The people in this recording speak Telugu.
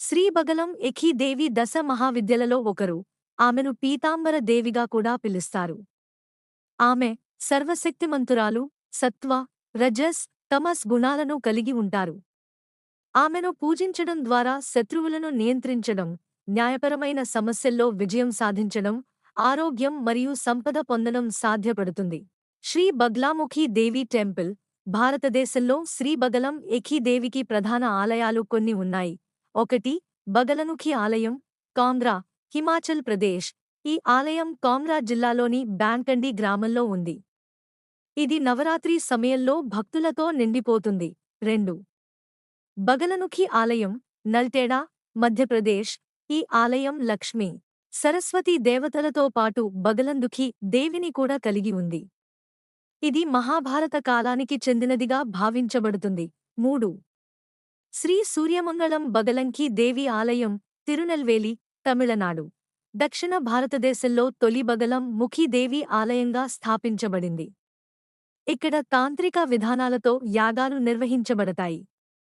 శ్రీబగలం ఎఖీదేవి దశ మహావిద్యలలో ఒకరు. ఆమెను పీతాంబర దేవిగా కూడా పిలుస్తారు. ఆమె సర్వశక్తిమంతురాలు సత్వ రజస్ తమస్ గుణాలను కలిగి ఉంటారు. ఆమెను పూజించడం ద్వారా శత్రువులను నియంత్రించడం న్యాయపరమైన సమస్యల్లో విజయం సాధించడం ఆరోగ్యం మరియు సంపద పొందడం సాధ్యపడుతుంది. శ్రీ బగ్లాముఖి దేవి టెంపుల్ భారతదేశంలో శ్రీబగలం ఎఖీదేవికి ప్రధాన ఆలయాలు కొన్ని ఉన్నాయి. ఒకటి బగలనుఖి ఆలయం కాంగ్రా హిమాచల్ ప్రదేశ్. ఈ ఆలయం కామ్రా జిల్లాలోని బ్యాంకండి గ్రామంలో ఉంది. ఇది నవరాత్రి సమయంలో భక్తులతో నిండిపోతుంది. రెండు బగలనుఖి ఆలయం నల్టేడా మధ్యప్రదేశ్. ఈ ఆలయం లక్ష్మి సరస్వతీ దేవతలతో పాటు బగలందుఖి దేవిని కూడా కలిగి ఉంది. ఇది మహాభారత కాలానికి చెందినదిగా భావించబడుతుంది. మూడు శ్రీ సూర్యమంగళం బగలంకి దేవి ఆలయం తిరునెల్వేలి తమిళనాడు. దక్షిణ భారతదేశంలో తొలి బగలం ముఖీదేవి ఆలయంగా స్థాపించబడింది. ఇక్కడ తాంత్రిక విధానాలతో యాగాలు నిర్వహించబడతాయి.